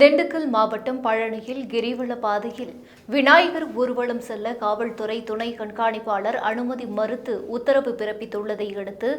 திண்டுக்கல் மாவட்டம் பழனியில் கிரிவல பாதையில் விநாயகர் ஊர்வலம் செல்ல காவல்துறை துணை கண்காணிப்பாளர் அனுமதி மறுத்து உத்தரவு பிறப்பித்துள்ளதை அடுத்து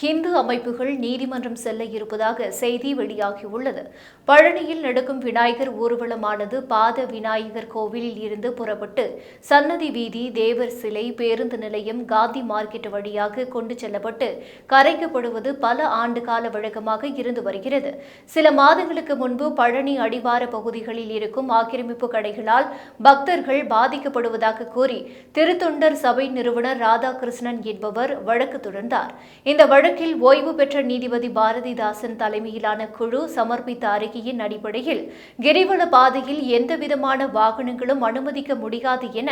இந்து அமைப்புகள் நீதிமன்றம் செல்ல இருப்பதாக செய்தி வெளியாகியுள்ளது. பழனியில் நடக்கும் விநாயகர் ஊர்வலமானது பாத விநாயகர் கோவிலில் இருந்து புறப்பட்டு சன்னதி வீதி தேவர் சிலை பேருந்து நிலையம் காந்தி மார்க்கெட் வழியாக கொண்டு செல்லப்பட்டு கரைக்கப்படுவது பல ஆண்டு கால வழக்கமாக இருந்து வருகிறது. சில மாதங்களுக்கு முன்பு பழனி அடி அடிவார பகுதிகளில் இருக்கும் ஆக்கிரமிப்பு கடைகளால் பக்தர்கள் பாதிக்கப்படுவதாக கூறி திருத்தொண்டர் சபை நிறுவனர் ராதாகிருஷ்ணன் என்பவர் வழக்கு தொடர்ந்தார். இந்த வழக்கில் ஓய்வு பெற்ற நீதிபதி பாரதிதாசன் தலைமையிலான குழு சமர்ப்பித்த அறிக்கையின் அடிப்படையில் கிரிவல பாதையில் எந்தவிதமான வாகனங்களும் அனுமதிக்க முடியாது என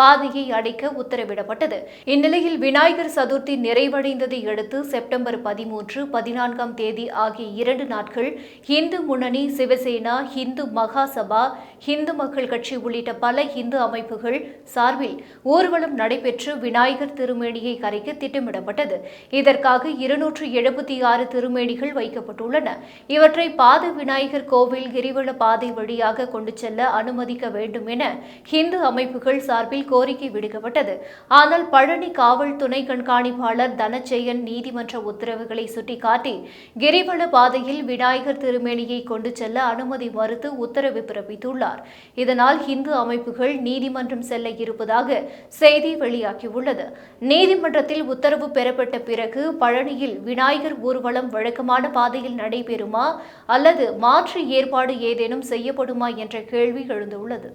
பாதையை அடைக்க உத்தரவிடப்பட்டது. இந்நிலையில் விநாயகர் சதுர்த்தி நிறைவடைந்ததை அடுத்து செப்டம்பர் பதிமூன்று பதினான்காம் தேதி ஆகிய இரண்டு நாட்கள் இந்து முன்னணி சிவசேனா இந்து மகாசபா இந்து மக்கள் கட்சி உள்ளிட்ட பல இந்து அமைப்புகள் சார்பில் ஊர்வலம் நடைபெற்று விநாயகர் திருமேனியை கரைக்க திட்டமிடப்பட்டது. இதற்காக இருநூற்று எழுபத்தி ஆறு திருமேனிகள் வைக்கப்பட்டுள்ளன. இவற்றை பாத விநாயகர் கோவில் கிரிவல பாதை வழியாக கொண்டு செல்ல அனுமதிக்க வேண்டும் என இந்து அமைப்புகள் சார்பில் கோரிக்கை விடுக்கப்பட்டது. ஆனால் பழனி காவல் துணை கண்காணிப்பாளர் தனச்செயன் நீதிமன்ற உத்தரவுகளை சுட்டிக்காட்டி கிரிவல பாதையில் விநாயகர் திருமேனியை கொண்டு செல்ல அனுமதி மறுத்து உத்தரவு பிறப்பித்துள்ளார். இதனால் இந்து அமைப்புகள் நீதிமன்றம் செல்ல இருப்பதாக செய்தி வெளியாகியுள்ளது. நீதிமன்றத்தில் உத்தரவு பெறப்பட்ட பிறகு பழனியில் விநாயகர் ஊர்வலம் வழக்கமான பாதையில் நடைபெறுமா அல்லது மாற்று ஏற்பாடு ஏதேனும் செய்யப்படுமா என்ற கேள்வி எழுந்துள்ளது.